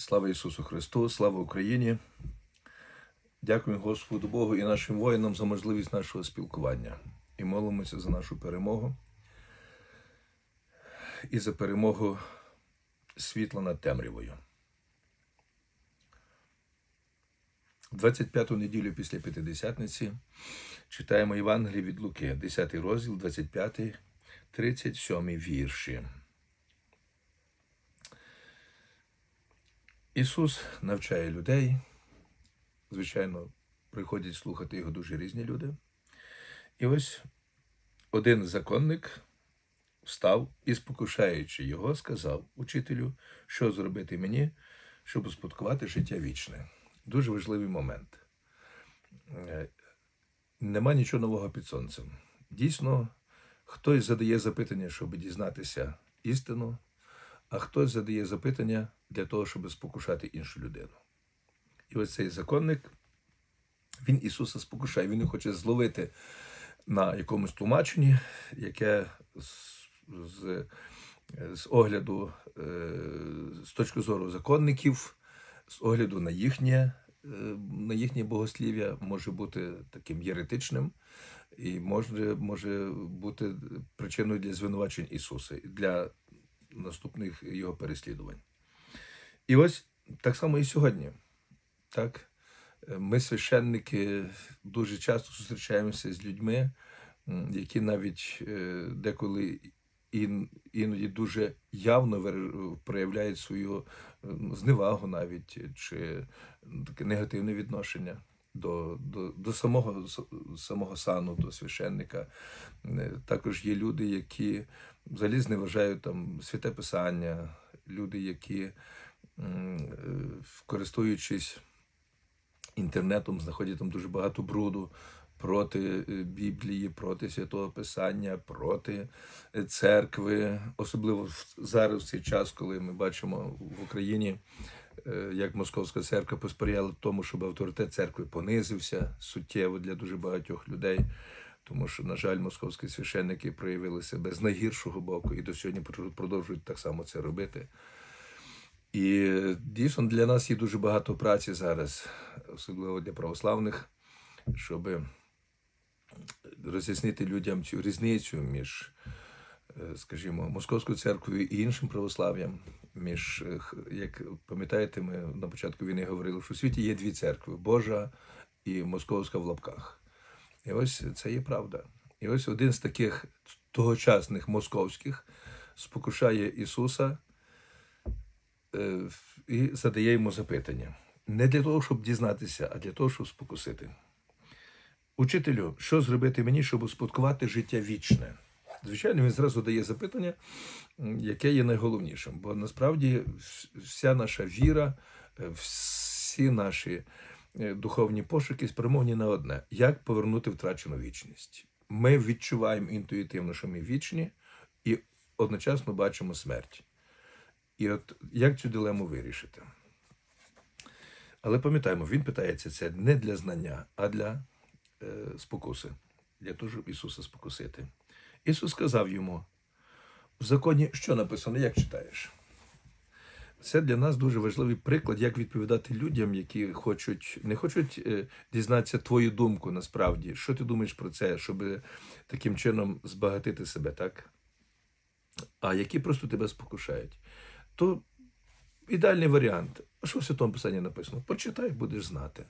Слава Ісусу Христу, слава Україні. Дякуємо Господу Богу і нашим воїнам за можливість нашого спілкування. І молимося за нашу перемогу і за перемогу світла над темрявою. 25-ту неділю після П'ятидесятниці читаємо Євангеліє від Луки, 10 розділ, 25, 37 вірші. Ісус навчає людей. Звичайно, приходять слухати його дуже різні люди. І ось один законник встав і, спокушаючи його, сказав учителю, що зробити мені, щоб успадкувати життя вічне. Дуже важливий момент. Е, Нема нічого нового під сонцем. Дійсно, хтось задає запитання, щоб дізнатися істину, а хтось задає запитання для того, щоб спокушати іншу людину. І ось цей законник, він Ісуса спокушає, він хоче зловити на якомусь тлумаченні, яке з, з, з огляду, е, з точки зору законників, з огляду на їхнє, е, на їхнє богослів'я, може бути таким єретичним і може, може бути причиною для звинувачень Ісуса, для наступних його переслідувань. І ось так само і сьогодні. Так? Ми, священники, дуже часто зустрічаємося з людьми, які навіть е, деколи іноді дуже явно проявляють свою е, зневагу навіть чи таке негативне відношення до, до, до самого, самого сану, до священника. Е, Також є люди, які взагалі зневажають там святе писання, люди, які, е, користуючись інтернетом, знаходять там дуже багато бруду проти е, Біблії, проти святого Писання, проти е, церкви, особливо зараз в цей час, коли ми бачимо в Україні, як Московська церква посприяла тому, щоб авторитет церкви понизився суттєво для дуже багатьох людей. Тому що, на жаль, московські священники проявили себе з найгіршого боку і до сьогодні продовжують так само це робити. І дійсно для нас є дуже багато праці зараз, особливо для православних, щоб роз'яснити людям цю різницю між, е, скажімо, московською церквою і іншим православ'ям. Між, е, як пам'ятаєте, ми на початку війни говорили, що у світі є дві церкви: Божа і московська в лапках. І ось це є правда. І ось один з таких тогочасних московських спокушає Ісуса е, і задає йому запитання. Не для того, щоб дізнатися, а для того, щоб спокусити. Учителю, що зробити мені, щоб успадкувати життя вічне? Звичайно, він зразу дає запитання, яке є найголовнішим. Бо насправді вся наша віра, е, всі наші духовні пошуки спрямовані на одне: як повернути втрачену вічність. Ми відчуваємо інтуїтивно, що ми вічні, і одночасно бачимо смерть. І от як цю дилему вирішити? Але пам'ятаємо, він питається це не для знання, а для е, спокуси, для того, щоб Ісуса спокусити. Ісус сказав йому: в законі що написано, як читаєш? Це для нас дуже важливий приклад, як відповідати людям, які хочуть, не хочуть е, дізнатися твою думку насправді. Що ти думаєш про це, щоб таким чином збагатити себе, так? А які просто тебе спокушають. То ідеальний варіант. Що в Святому Писанні написано? Почитай, будеш знати.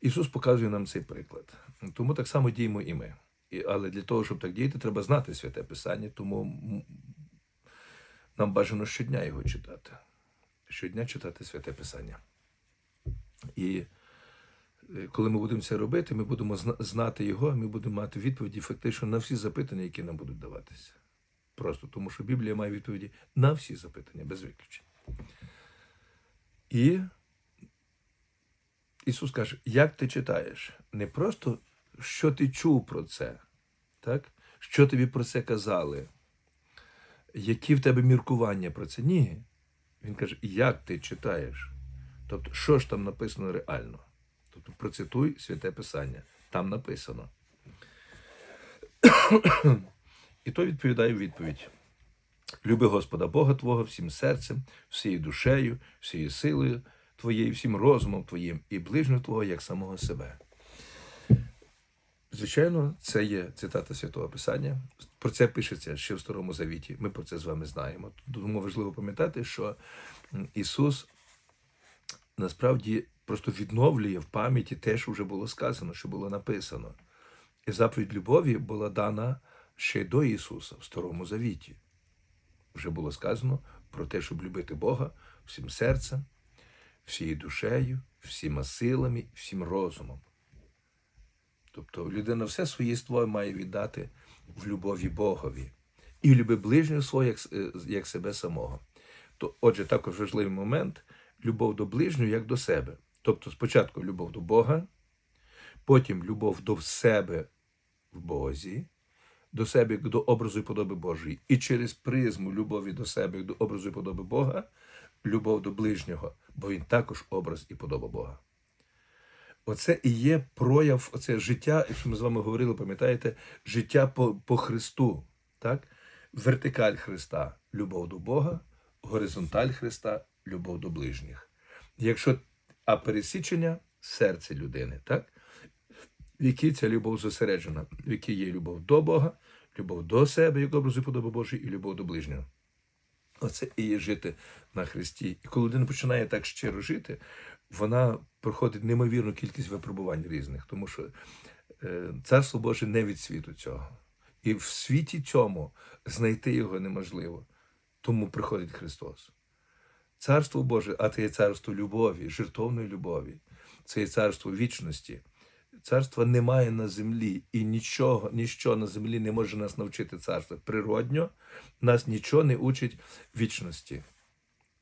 Ісус показує нам цей приклад. Тому так само діємо і ми. Але для того, щоб так діяти, треба знати святе Писання, тому нам бажано щодня його читати. Щодня читати святе Писання. І е, коли ми будемо це робити, ми будемо знати його, ми будемо мати відповіді фактично на всі запитання, які нам будуть даватися. Просто тому, що Біблія має відповіді на всі запитання, без виключень. І Ісус каже, як ти читаєш? Не просто що ти чув про це, так? що тобі про це казали, які в тебе міркування про це? Ні. Він каже, як ти читаєш? Тобто, що ж там написано реально? Тобто, процитуй святе Писання. Там написано. І той відповідає в відповідь. Люби Господа Бога Твого всім серцем, всією душею, всією силою Твоєю, всім розумом Твоїм і ближнього Твого, як самого себе. Звичайно, це є цитата Святого Писання. Про це пишеться ще в Старому Завіті. Ми про це з вами знаємо. Тому важливо пам'ятати, що Ісус насправді просто відновлює в пам'яті те, що вже було сказано, що було написано. І заповідь любові була дана ще до Ісуса в Старому Завіті. Вже було сказано про те, щоб любити Бога всім серцем, всією душею, всіма силами, всім розумом. Тобто людина все своє ство має віддати в любові Богові. І люби ближнього свого як, е, як себе самого. То, отже, також важливий момент любов до ближнього як до себе. Тобто спочатку любов до Бога, потім любов до себе в Бозі, до себе як до образу і подоби Божої. І через призму любові до себе як до образу і подоби Бога, любов до ближнього, бо він також образ і подоба Бога. Оце і є прояв, оце життя, якщо ми з вами говорили, пам'ятаєте, життя по, по Христу, так? Вертикаль Христа любов до Бога, горизонталь Христа любов до ближніх. Якщо, а пересічення серце людини, так? В якій ця любов зосереджена, в якій є любов до Бога, любов до себе, як образу подоби Божої, і любов до ближнього. Оце і є жити на Христі. І коли людина починає так щиро жити, вона проходить неймовірну кількість випробувань різних, тому що е, царство Боже не від світу цього. І в світі цьому знайти його неможливо. Тому приходить Христос. Царство Боже, а це є царство любові, жертовної любові, це є царство вічності. Царства немає на землі, і нічого, ніщо на землі не може нас навчити царства. Природньо нас нічого не учить вічності.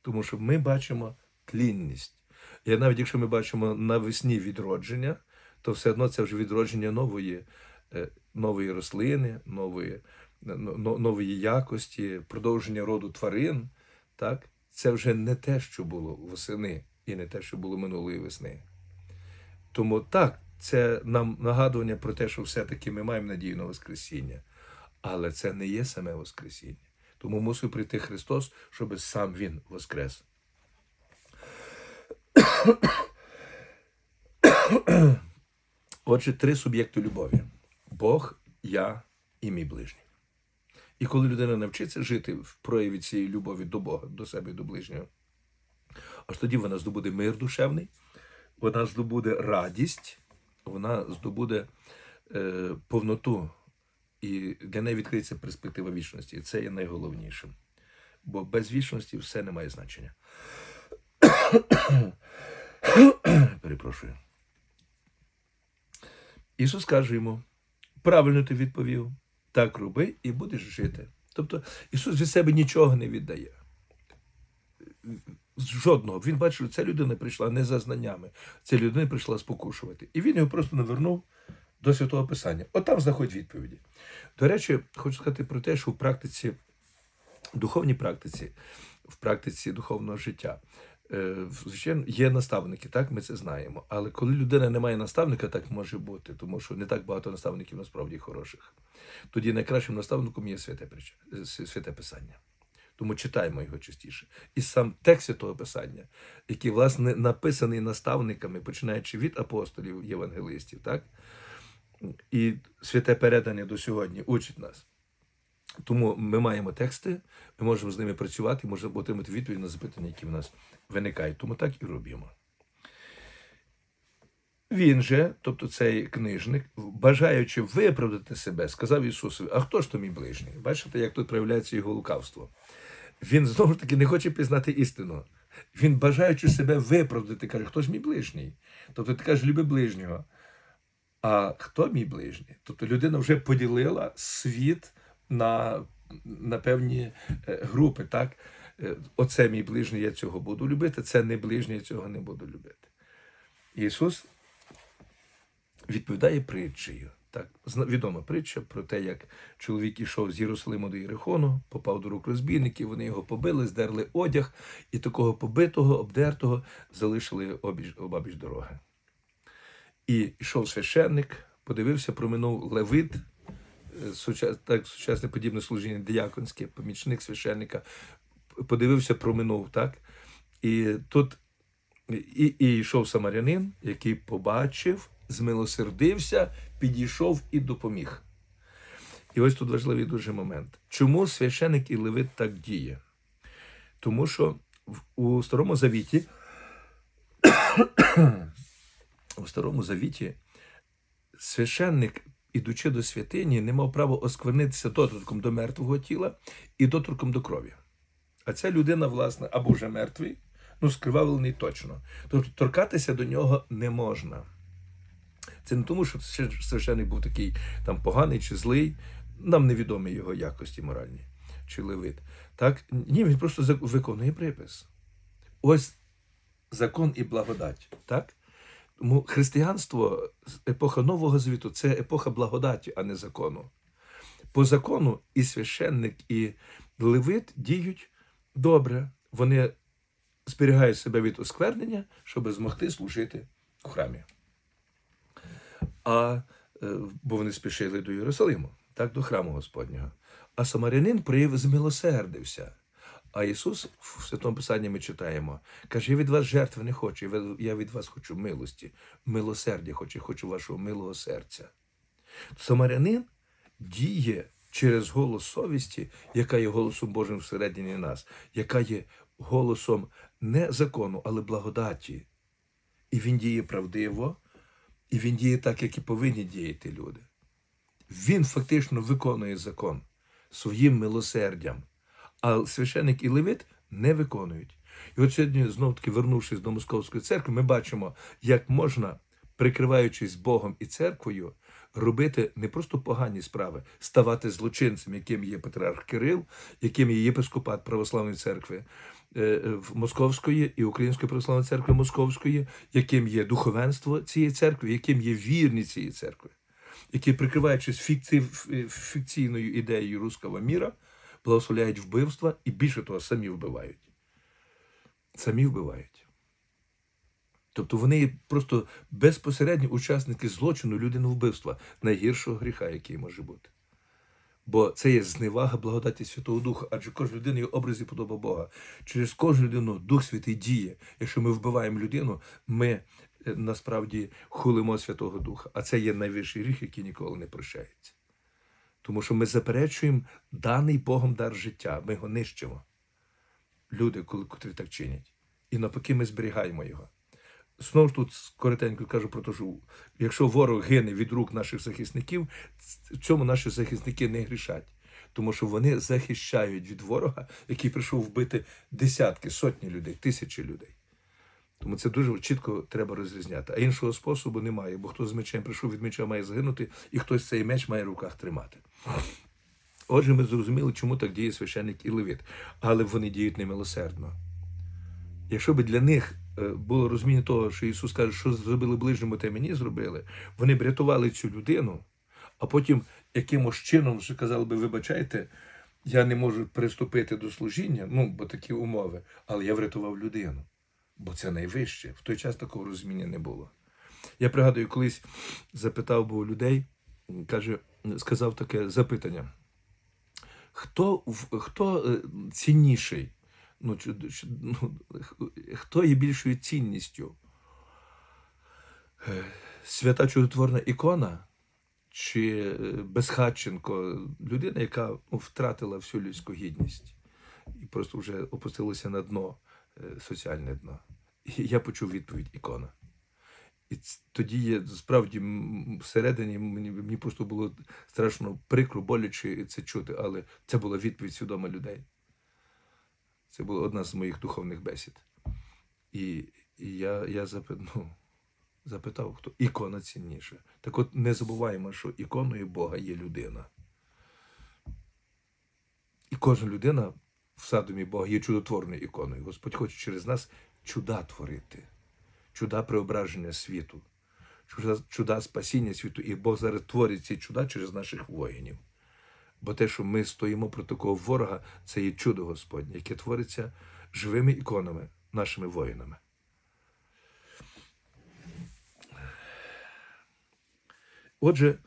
Тому що ми бачимо тлінність. І навіть якщо ми бачимо навесні відродження, то все одно це вже відродження нової, е, нової рослини, нової, но- но- нової якості, продовження роду тварин. Так? Це вже не те, що було восени, і не те, що було минулої весни. Тому так, це нам нагадування про те, що все-таки ми маємо надію на Воскресіння. Але це не є саме Воскресіння. Тому мусив прийти Христос, щоб сам Він воскрес. Отже, три суб'єкти любові: Бог, я і мій ближній. І коли людина навчиться жити в прояві цієї любові до Бога, до себе і до ближнього, аж тоді вона здобуде мир душевний, вона здобуде радість, вона здобуде е, повноту, і для неї відкриється перспектива вічності. І це є найголовнішим. Бо без вічності все не має значення. Перепрошую. Ісус каже йому: правильно ти відповів, так роби і будеш жити. Тобто Ісус від себе нічого не віддає. Жодного. Він бачив, що ця людина прийшла не за знаннями, ця людина прийшла спокушувати. І він його просто навернув до Святого Писання. От там знаходять відповіді. До речі, хочу сказати про те, що в практиці, в духовній практиці, в практиці духовного життя, звичайно, є наставники, так, ми це знаємо. Але коли людина не має наставника, так може бути, тому що не так багато наставників насправді хороших. Тоді найкращим наставником є святе, е, святе Писання. Тому читаємо його частіше. І сам текст Святого Писання, який, власне, написаний наставниками, починаючи від апостолів, євангелистів, так? І святе передання до сьогодні учить нас. Тому ми маємо тексти, ми можемо з ними працювати, можемо отримати відповідь на запитання, які в нас виникають. Тому так і робимо. Він же, тобто цей книжник, бажаючи виправдати себе, сказав Ісусові: А хто ж то мій ближній? Бачите, як тут проявляється його лукавство. Він знову ж таки не хоче пізнати істину. Він, бажаючи себе виправдати, каже, хто ж мій ближній? Тобто ти кажеш, люби ближнього. А хто мій ближній? Тобто людина вже поділила світ на, на певні е, групи. так? Е, Оце мій ближній, я цього буду любити, це не ближній, я цього не буду любити. Ісус відповідає притчею. Так, відома притча про те, як чоловік ішов з Єрусалиму до Єрихону, попав до рук розбійників, вони його побили, здерли одяг, і такого побитого, обдертого залишили обабіч дороги. І йшов священник, подивився, проминув левит, так, сучасне подібне служіння діяконське, помічник священника, подивився, проминув, так? І тут і, і йшов самарянин, який побачив, змилосердився, підійшов і допоміг. І ось тут важливий дуже момент. Чому священик і левит так діє? Тому що у Старому Завіті, у Старому Завіті священник, ідучи до святині, не мав права осквернитися доторком до мертвого тіла і доторком до крові. А ця людина, власне, або вже мертвий, ну, скривавлений точно. Тобто торкатися до нього не можна. Це не тому, що священ- священник був такий там поганий чи злий, нам невідомі його якості моральні чи левит. Так? Ні, він просто виконує припис. Ось закон і благодать. Так? Тому християнство, епоха Нового Завіту це епоха благодаті, а не закону. По закону і священник, і левит діють добре. Вони зберігають себе від осквернення, щоб змогти служити у храмі. А, е, бо вони спішили до Єрусалиму, так, до храму Господнього. А самарянин прояв змилосердився. А Ісус в Святому Писанні ми читаємо, каже: я від вас жертви не хочу, я від- вас хочу милості, милосердя хочу, хочу вашого милого серця. Самарянин діє через голос совісті, яка є голосом Божим всередині нас, яка є голосом не закону, але благодаті. І він діє правдиво, і він діє так, як і повинні діяти люди. Він фактично виконує закон своїм милосердям, а священик і левит не виконують. І от сьогодні, знов таки, вернувшись до Московської церкви, ми бачимо, як можна, прикриваючись Богом і церквою, робити не просто погані справи, ставати злочинцем, яким є патріарх Кирил, яким є єпископат Православної церкви е, Московської і Української православної церкви Московської, яким є духовенство цієї церкви, яким є вірні цієї церкви, які, прикриваючись фікці, фікційною ідеєю руського міра, благословляють вбивства і більше того, самі вбивають. Самі вбивають. Тобто вони просто безпосередні учасники злочину людиновбивства, найгіршого гріха, який може бути. Бо це є зневага благодаті Святого Духа, адже кожна людина є в образі подоба Бога. Через кожну людину Дух Святий діє. Якщо ми вбиваємо людину, ми е, насправді хулимо Святого Духа. А це є найвищий гріх, який ніколи не прощається. Тому що ми заперечуємо даний Богом дар життя, ми його нищимо. Люди, котрі так чинять. І навпаки, ми зберігаємо його. Знову ж тут коротенько кажу про те, що якщо ворог гине від рук наших захисників, в цьому наші захисники не грішать. Тому що вони захищають від ворога, який прийшов вбити десятки, сотні людей, тисячі людей. Тому це дуже чітко треба розрізняти. А іншого способу немає, бо хто з мечем прийшов від меча має загинути, і хтось цей меч має в руках тримати. Отже, ми зрозуміли, чому так діє священник і левит. Але вони діють немилосердно. Якщо б для них е, було розуміння того, що Ісус каже, що зробили ближньому, те мені зробили, вони б рятували цю людину, а потім якимось чином що казали би, вибачайте, я не можу приступити до служіння, ну, бо такі умови, але я врятував людину. Бо це найвище. В той час такого розуміння не було. Я пригадую, колись запитав був людей, каже, сказав таке запитання. Хто, хто е, цінніший? Ну, ну, хто є більшою цінністю? Е, Свята чудотворна ікона чи е, Безхатченко, людина, яка ну, втратила всю людську гідність і просто вже опустилася на дно, соціальне дно. І я почув відповідь ікона. І тоді я справді всередині мені, мені просто було страшно прикро, боляче це чути, але це була відповідь свідома людей. Це була одна з моїх духовних бесід. І, і я, я запит, ну, запитав, хто ікона цінніша. Так от не забуваємо, що іконою Бога є людина. І кожна людина в задумі Бога є чудотворною іконою. Господь хоче через нас чуда творити, чуда преображення світу, чуда, чуда спасіння світу. І Бог зараз творить ці чуда через наших воїнів. Бо те, що ми стоїмо проти такого ворога, це є чудо Господнє, яке твориться живими іконами, нашими воїнами. Отже,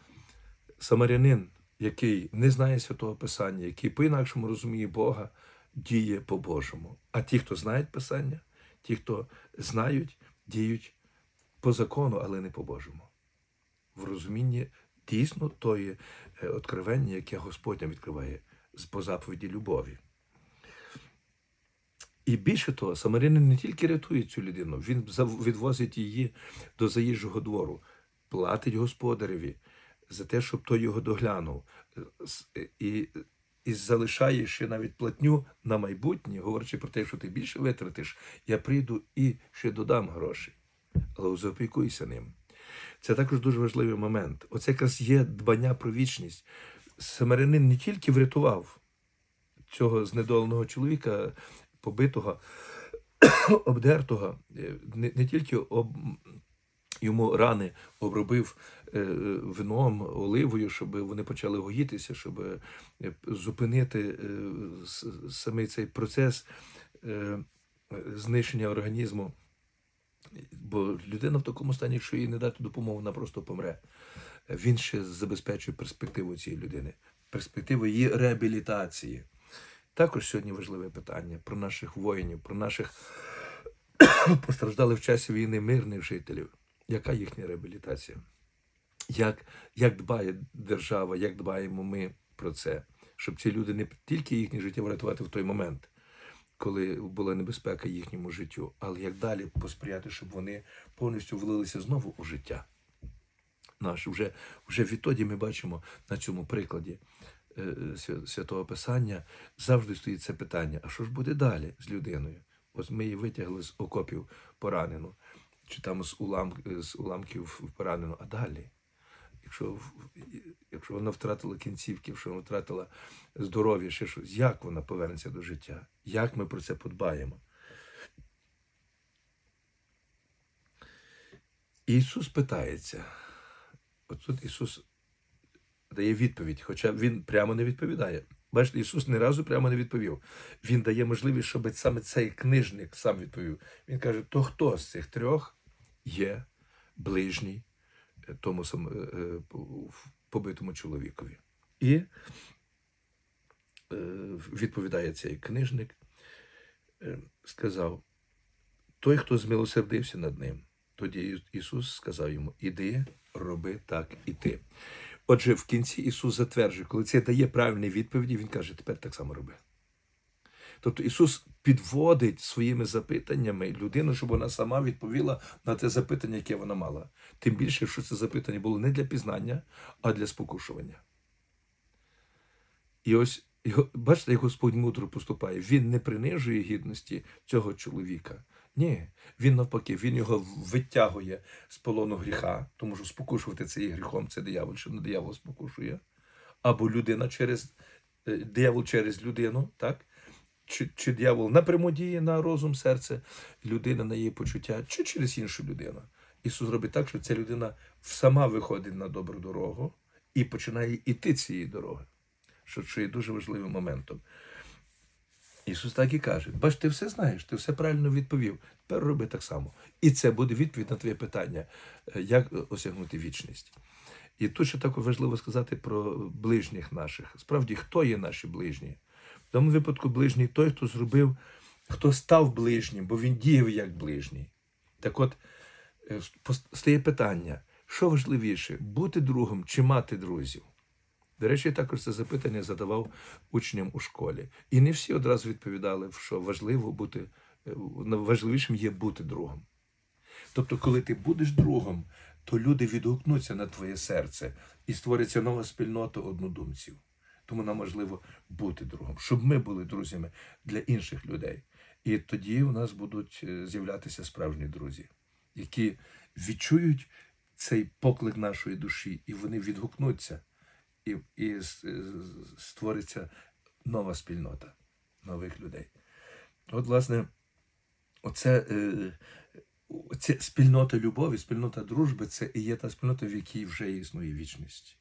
самарянин який не знає святого Писання, який по-інакшому розуміє Бога, діє по-божому. А ті, хто знають Писання, ті, хто знають, діють по закону, але не по-божому. В розумінні дійсно тої е, откровення, яке Господь нам відкриває по заповіді любові. І більше того, самарянин не тільки рятує цю людину, він відвозить її до заїжджого двору, платить господареві за те, щоб той його доглянув, е, і, і залишає ще навіть платню на майбутнє, говорячи про те, що ти більше витратиш, я прийду і ще додам гроші, але заопікуйся ним. Це також дуже важливий момент. Оце якраз є дбання про вічність. Самарянин не тільки врятував цього знедоленого чоловіка, побитого, обдертого, е, не, не тільки об, йому рани обробив е, вином, оливою, щоб вони почали гоїтися, щоб е, зупинити е, с- самий цей процес е, знищення організму. Бо людина в такому стані, якщо їй не дати допомогу, вона просто помре. Він ще забезпечує перспективу цієї людини, перспективу її реабілітації. Також сьогодні важливе питання про наших воїнів, про наших постраждалих в часі війни мирних жителів. Яка їхня реабілітація? Як, як дбає держава, як дбаємо ми про це, щоб ці люди не тільки їхнє життя врятувати в той момент, коли була небезпека їхньому життю, але як далі посприяти, щоб вони повністю влилися знову у життя. Наше вже, вже відтоді ми бачимо на цьому прикладі е, Святого Писання завжди стоїть це питання: а що ж буде далі з людиною? Ось ми її витягли з окопів поранену, чи там з, улам, з уламків поранену, а далі. Якщо, якщо вона втратила кінцівки, якщо вона втратила здоров'я, ще щось, як вона повернеться до життя? Як ми про це подбаємо? І Ісус питається. От тут Ісус дає відповідь, хоча Він прямо не відповідає. Бачите, Ісус ні разу прямо не відповів. Він дає можливість, щоб саме цей книжник сам відповів. Він каже: то хто з цих трьох є ближній е, тому е, е, побитому чоловікові? І відповідає цей книжник, сказав: той, хто змилосердився над ним. Тоді Ісус сказав йому: Іди, роби так і ти. Отже, в кінці Ісус затверджує, коли це дає правильні відповіді, Він каже, тепер так само роби. Тобто Ісус підводить своїми запитаннями людину, щоб вона сама відповіла на те запитання, яке вона мала. Тим більше, що це запитання було не для пізнання, а для спокушування. І ось бачите, як Господь мудро поступає. Він не принижує гідності цього чоловіка. Ні, він навпаки, він його витягує з полону гріха, тому що спокушувати це є гріхом, це диявол, що не диявол спокушує. Або людина через е, диявол через людину, так? Чи, чи диявол напряму діє на розум, серце, людина на її почуття, чи через іншу людину. Ісус робить так, що ця людина сама виходить на добру дорогу і починає йти цією дороги, що, що є дуже важливим моментом. Ісус так і каже: бач, ти все знаєш, ти все правильно відповів. Тепер роби так само. І це буде відповідь на твоє питання, е, як осягнути вічність. І тут ще також важливо сказати про ближніх наших. Справді, хто є наші ближні? В тому випадку ближній той, хто зробив, хто став ближнім, бо він діяв як ближній. Так от е, стає питання: що важливіше, бути другом чи мати друзів? До речі, я також це запитання задавав учням у школі. І не всі одразу відповідали, що важливо бути, е, важливішим є бути другом. Тобто, коли ти будеш другом, то люди відгукнуться на твоє серце і створиться нова спільнота однодумців. Тому нам важливо бути другом, щоб ми були друзями для інших людей. І тоді у нас будуть е, з'являтися справжні друзі, які відчують цей поклик нашої душі, і вони відгукнуться, і, і створиться нова спільнота нових людей. От, власне, оце, е, це спільнота любові, спільнота дружби це і є та спільнота, в якій вже існує вічність.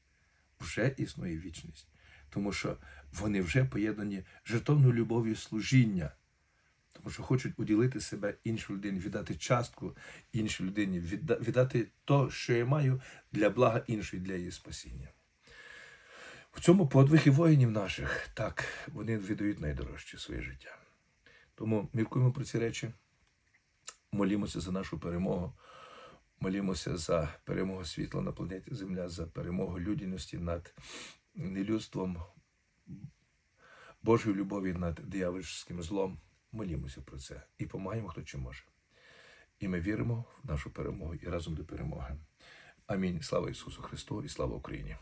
Вже існує вічність. Тому що вони вже поєднані жертовною любов'ю служіння. Тому що хочуть уділити себе іншій людині, віддати частку іншій людині, віддати то, що я маю для блага іншої, для її спасіння. В цьому подвиг і воїнів наших, так, вони віддають найдорожче своє життя. Тому міркуємо про ці речі, молімося за нашу перемогу, молімося за перемогу світла на планеті Земля, за перемогу людяності над нелюдством, Божою любові над диявольським злом. Молімося про це і помагаємо, хто чим може. І ми віримо в нашу перемогу і разом до перемоги. Амінь. Слава Ісусу Христу і слава Україні!